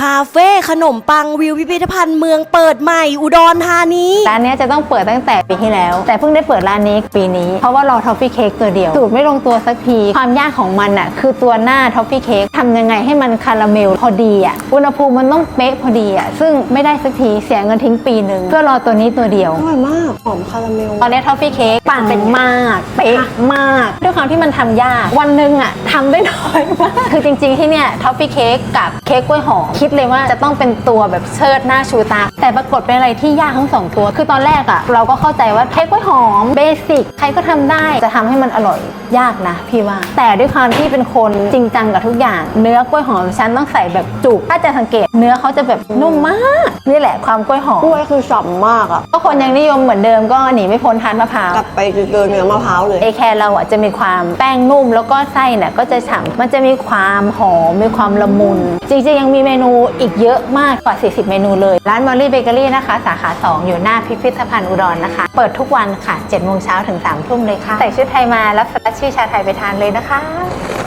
คาเฟ่ขนมปังวิวพิพิธภัณฑ์เมืองเปิดใหม่อุดรธานี ร้านเนี้ยจะต้องเปิดตั้งแต่ปีที่แล้ว แต่เพิ่งได้เปิดร้านนี้ปีนี้ เพราะว่ารอทอฟฟี่เค้กตัวเดียวสูตรไม่ลงตัวสักที ความยากของมันอะคือตัวหน้าทอฟฟี่เค้กทำยังไงให้มันคาราเมลพอดีอะอุณหภูมิมันต้องเป๊ะพอดีอะซึ่งไม่ได้สักทีเสียเงินทิ้งปีหนึ่งเพื่อรอตัวนี้ตัวเดียวอร่อยมาก หอมคาราเมล ตอนนี้ทอฟฟี่เค้กปังมากเป๊ะมาก ด้วย ความที่มันทำยาก วันหนึ่งอะทำได้น้อยมาก คือจริงๆที่เนี่ยทอฟฟี่เค้กกับเค้กกล้วยหอมคิดเลยว่าจะต้องเป็นตัวแบบเชิดหน้าชูตา แต่ปรากฏเป็นอะไรที่ยากทั้งสองตัว คือตอนแรกอะเราก็เข้าใจว่าเค้กกล้วยหอมเบสิกใครก็ทำได้จะทำให้มันอร่อยยากนะพี่ว่า แต่ด้วยความที่เป็นคนจริงจังกับทุกอย่าง เนื้อกล้วยหอมฉันต้องใส่แบบจุกถ้าจะสังเกตเนื้อเขาจะแบบนุ่มมาก นี่แหละความกล้วยหอมกล้วยคือฉ่ำมากอะก็คนยังนิยมเหมือนเดิมก็หนีไม่พ้นทานมะพร้าวกลับไปเจอเนื้อมะพร้าวเลยเอแคร์เราอะจะมีความแป้งนุ่มแล้วก็ไส้เนี่ยก็จะฉ่ำมันจะมีความหอมมีความละมุน จริงๆ ยังมีเมนูอีกเยอะมากกว่า 40 เมนูเลย ร้านมอลลี่เบเกอรี่นะคะ สาขา 2 อยู่หน้าพิพิธภัณฑ์อุดรนะคะ เปิดทุกวันค่ะ7โมงเช้าถึง3ทุ่มเลยค่ะ ใส่ชุดไทยมาแล้วสลัดชื่อชาไทยไปทานเลยนะคะ